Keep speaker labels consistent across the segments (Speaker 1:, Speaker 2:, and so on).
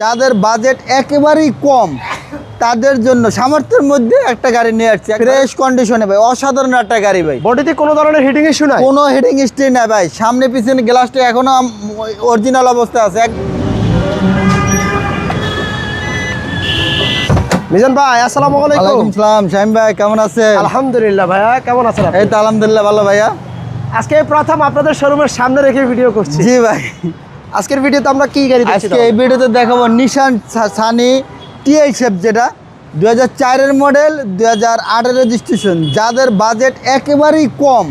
Speaker 1: যাদের বাজেট একেবারেই কম তাদের জন্য সামর্থ্যের মধ্যে একটা গাড়ি নিয়ে আসছে। ফ্রেশ কন্ডিশনে ভাই অসাধারণ একটা গাড়ি ভাই।
Speaker 2: বডিতে কোনো ধরনের হিটিং ইস্যু নাই?
Speaker 1: কোনো হেডিং স্ট্রি না ভাই। সামনে পিছনে গ্লাসটা এখনও অরিজিনাল অবস্থা আছে।
Speaker 2: মিজান ভাই আসসালামু
Speaker 1: ওয়ালাইকুম
Speaker 2: আলাইকুম
Speaker 1: সালাম শাহিম ভাই কেমন আছে
Speaker 2: আলহামদুলিল্লাহ ভাইয়া কেমন আছেন
Speaker 1: এই তো আলহামদুলিল্লাহ ভালো ভাইয়া।
Speaker 2: আজকে প্রথম আপনাদের শোরুমের সামনে রেখে ভিডিও করছি।
Speaker 1: জি ভাই।
Speaker 2: আজকের ভিডিওতে আমরা কি গাড়ি
Speaker 1: আজকে এই ভিডিওতে দেখাবো নিশান সানি টিআই শেপ যেটা দু হাজার চারের মডেল দু হাজার আটের রেজিস্ট্রেশন যাদের বাজেট একেবারেই কম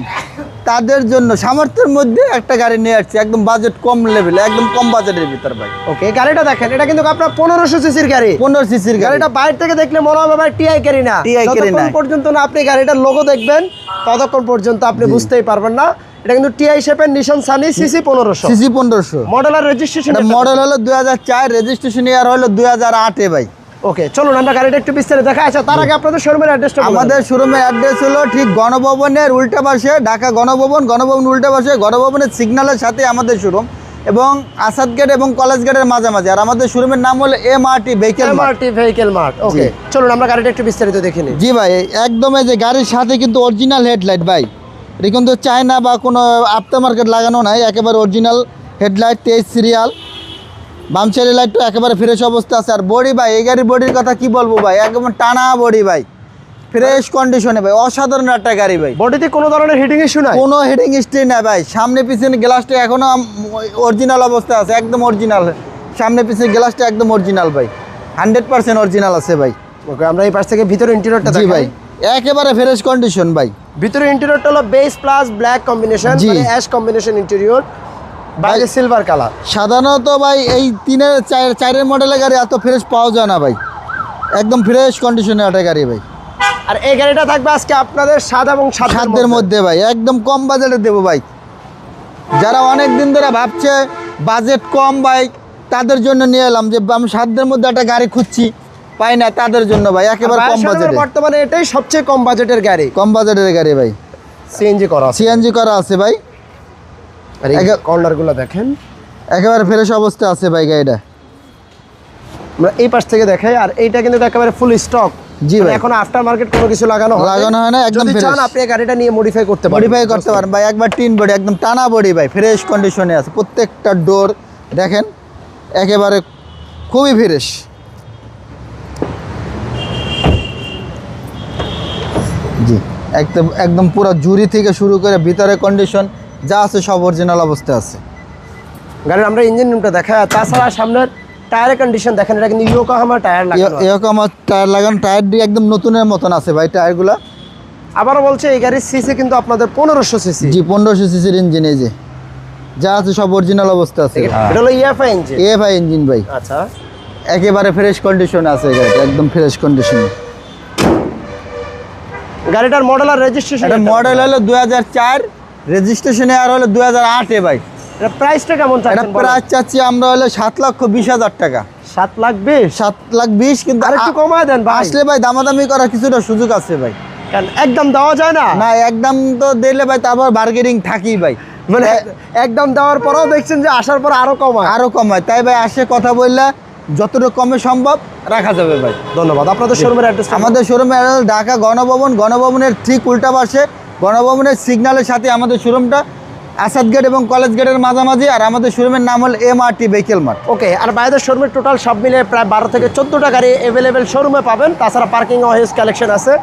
Speaker 1: তাদের জন্য সামর্থ্যের মধ্যে একটা গাড়ি নিয়ে আসছে একদম বাজেট কম লেভেল একদম কম বাজেটের ভিতর ভাই।
Speaker 2: ওকে গাড়িটা দেখেন এটা কিন্তু আপনার পনেরোশো সিসির গাড়ি।
Speaker 1: পনেরো সিসির গাড়ি।
Speaker 2: গাড়িটা বাইরে থেকে দেখলে মনে হবে ভাই টিআই গাড়ি না।
Speaker 1: TI গাড়ি না।
Speaker 2: পর্যন্ত না আপনি গাড়িটার লোগো দেখবেন ততক্ষণ পর্যন্ত আপনি বুঝতেই পারবেন না। এটা কিন্তু টিআই শেপের নিশান সানি সিসি পনেরোশো।
Speaker 1: সিসি পনেরোশো।
Speaker 2: মডেল আর রেজিস্ট্রেশন
Speaker 1: মডেল হলো দুই হাজার চার রেজিস্ট্রেশন ইয়ার হলো দুই হাজার আটে ভাই।
Speaker 2: ওকে চলুন আমরা গাড়িটা একটু বিস্তারিত দেখা আচ্ছা তার আগে আপনাদের শোরুমের অ্যাড্রেসটা
Speaker 1: আমাদের শোরুমের অ্যাড্রেস হলো ঠিক গণভবনের উল্টা পাশে ঢাকা গণভবন গণভবন উল্টা পাশে গণভবনের সিগন্যালের সাথে আমাদের শোরুম এবং আসাদ গেট এবং কলেজ গেটের মাঝামাঝি। আর আমাদের শোরুমের নাম হলো M R T vehicle
Speaker 2: vehicle mart okay চলুন আমরা গাড়িটা একটু বিস্তারিত দেখে নিই।
Speaker 1: জি ভাই একদম এই যে গাড়ির সাথে কিন্তু অরিজিনাল হেডলাইট ভাই। এটা কিন্তু চায়না বা কোনো আফটার মার্কেট লাগানো নাই একেবারে অরিজিনাল হেডলাইট তেইশ সিরিয়াল বাম সাইডের লাইটটা একেবারে ফ্রেশ অবস্থা আছে। আর বডি ভাই এই গাড়ির বডির কথা কি বলব ভাই? একদম টানা বডি ভাই। ফ্রেশ কন্ডিশনে ভাই অসাধারণ একটা গাড়ি ভাই।
Speaker 2: বডিতে কোনো ধরনের হিটিং ইস্যু নাই?
Speaker 1: কোনো হেডিং স্ট্রি না ভাই। সামনে পিছনে গ্লাসটা এখনও অরিজিনাল অবস্থা আছে একদম অরিজিনাল সামনে পিছনে গ্লাসটা একদম অরিজিনাল ভাই। হান্ড্রেড পার্সেন্ট অরিজিনাল আছে ভাই।
Speaker 2: ওকে আমরা এই পাশ থেকে ভিতরে ইন্টেরিয়রটা
Speaker 1: জি
Speaker 2: দেখাই।
Speaker 1: ভাই একেবারে ফ্রেশ কন্ডিশন ভাই।
Speaker 2: ভিতরে ইন্টেরিয়রটা হলো বেস প্লাস ব্ল্যাক কম্বিনেশন। মানে অ্যাশ কম্বিনেশন ইন্টেরিয়র বাইরে সিলভার কালার
Speaker 1: সাধারণত ভাই এই তিনের চার চারের মডেলের গাড়ি এত ফ্রেশ পাওয়া যায় না ভাই। একদম ফ্রেশ কন্ডিশনে একটা গাড়ি ভাই।
Speaker 2: আর এই গাড়িটা থাকবে আজকে আপনাদের সাত এবং সাত
Speaker 1: সাধ্যের মধ্যে। ভাই একদম কম বাজেটে দেবো ভাই। যারা অনেক দিন ধরে ভাবছে বাজেট কম ভাই তাদের জন্য নিয়ে এলাম যে আমি সাধ্যের মধ্যে একটা গাড়ি খুঁজছি পাই না তাদের জন্য ভাই একেবারে কম বাজেটে
Speaker 2: বর্তমানে এটাই সবচেয়ে কম বাজেটের গাড়ি।
Speaker 1: কম বাজেটের গাড়ি ভাই।
Speaker 2: সিএনজি করা
Speaker 1: সিএনজি করা আছে ভাই।
Speaker 2: আর এই কর্নারগুলো দেখেন।
Speaker 1: একেবারে ফ্রেশ অবস্থা আছে ভাই গাড়িটা।
Speaker 2: আমরা এই পাশ থেকে দেখাই আর এইটা কিন্তু একেবারে ফুল স্টক
Speaker 1: জি ভাই।
Speaker 2: এখন আফটার মার্কেট কোনো কিছু লাগানো
Speaker 1: লাগানো হয় না, একদম fresh।
Speaker 2: চান আপনি গাড়িটা নিয়ে মডিফাই করতে পারেন।
Speaker 1: মডিফাই করতে পারেন ভাই একবার টিন বডি একদম টানা বডি ভাই ফ্রেশ কন্ডিশনে আছে। প্রত্যেকটা ডোর দেখেন একেবারে খুবই ফ্রেশ জি একদম একদম পুরো জুরি থেকে শুরু করে ভিতরে কন্ডিশন যা আছে সব অরিজিনাল অবস্থা আছে।
Speaker 2: গাড়ির আমরা ইঞ্জিন রুমটা আর তাছাড়া সামনের টায়ারের কন্ডিশন দেখেন এটা কিন্তু ইয়োকাহামা টায়ার লাগানো
Speaker 1: আমার টায়ার লাগানো টায়ার দিয়ে একদম নতুনের মতন আছে ভাই টায়ারগুলো
Speaker 2: আবারও বলছে এই গাড়ির সিসি কিন্তু আপনাদের পনেরোশো সিসি
Speaker 1: জি পনেরোশো সিসির ইঞ্জিন এই যে। যা আছে সব অরিজিনাল অবস্থা আছে।
Speaker 2: এটা হলো ইএফআই ইঞ্জিন
Speaker 1: ভাই ইঞ্জিন ভাই।
Speaker 2: আচ্ছা।
Speaker 1: একেবারে ফ্রেশ কন্ডিশন আছে গাড়িটা একদম ফ্রেশ কন্ডিশনে
Speaker 2: গাড়িটার মডেল আর রেজিস্ট্রেশন
Speaker 1: এটা মডেল হলো দুই হাজার চার রেজিস্ট্রেশনে আর হলো দু হাজার আটে ভাই।
Speaker 2: এটা প্রাইসটা কেমন
Speaker 1: এটা প্রাইস চাচ্ছি আমরা হলো সাত লক্ষ বিশ হাজার টাকা।
Speaker 2: সাত লাখ বিশ?
Speaker 1: সাত লাখ বিশ কিন্তু
Speaker 2: আর একটু কমায় দেন ভাই।
Speaker 1: আসলে ভাই দামাদামি করার কিছুটা সুযোগ আছে ভাই।
Speaker 2: একদম দেওয়া যায় না?
Speaker 1: না একদম তো দিলে ভাই তারপর বার্গেনিং থাকি ভাই।
Speaker 2: মানে একদম দেওয়ার পরেও দেখছেন যে আসার পর আরও কমায়।
Speaker 1: আরও কম হয় তাই ভাই আসে কথা বললে যতটুকু কমে সম্ভব রাখা যাবে ভাই।
Speaker 2: ধন্যবাদ। আপনাদের শোরুমের অ্যাড্রেস
Speaker 1: আমাদের শোরুমে ঢাকা গণভবন। গণভবনের ঠিক উল্টা পাশে গণভবনের সিগন্যালের সাথে আমাদের শোরুমটা আসাদ গেট এবং কলেজ গেটের মাঝামাঝি আর আমাদের শোরুমের নাম হল M R T vehicle mart
Speaker 2: okay আর বাইরের শোরুমের টোটাল সব মিলে প্রায় বারো থেকে চোদ্দোটা গাড়ি অ্যাভেলেবেল শোরুমে পাবেন। তাছাড়া পার্কিং ও হেজ কালেকশন আছে।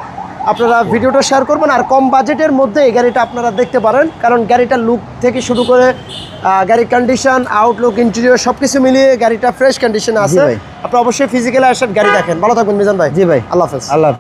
Speaker 2: আপনারা ভিডিওটা শেয়ার করবেন আর কম বাজেটের মধ্যে এই গাড়িটা আপনারা দেখতে পারেন। কারণ গাড়িটার লুক থেকে শুরু করে গাড়ির কন্ডিশন আউটলুক ইন্টেরিয়র সব কিছু মিলিয়ে গাড়িটা ফ্রেশ কন্ডিশনে আছে।
Speaker 1: ভাই।
Speaker 2: আপনি অবশ্যই ফিজিক্যালি আসার গাড়ি দেখেন। ভালো থাকবেন মিজান ভাই।
Speaker 1: জি ভাই।
Speaker 2: আল্লাহ হাফেজ।
Speaker 1: আল্লাহ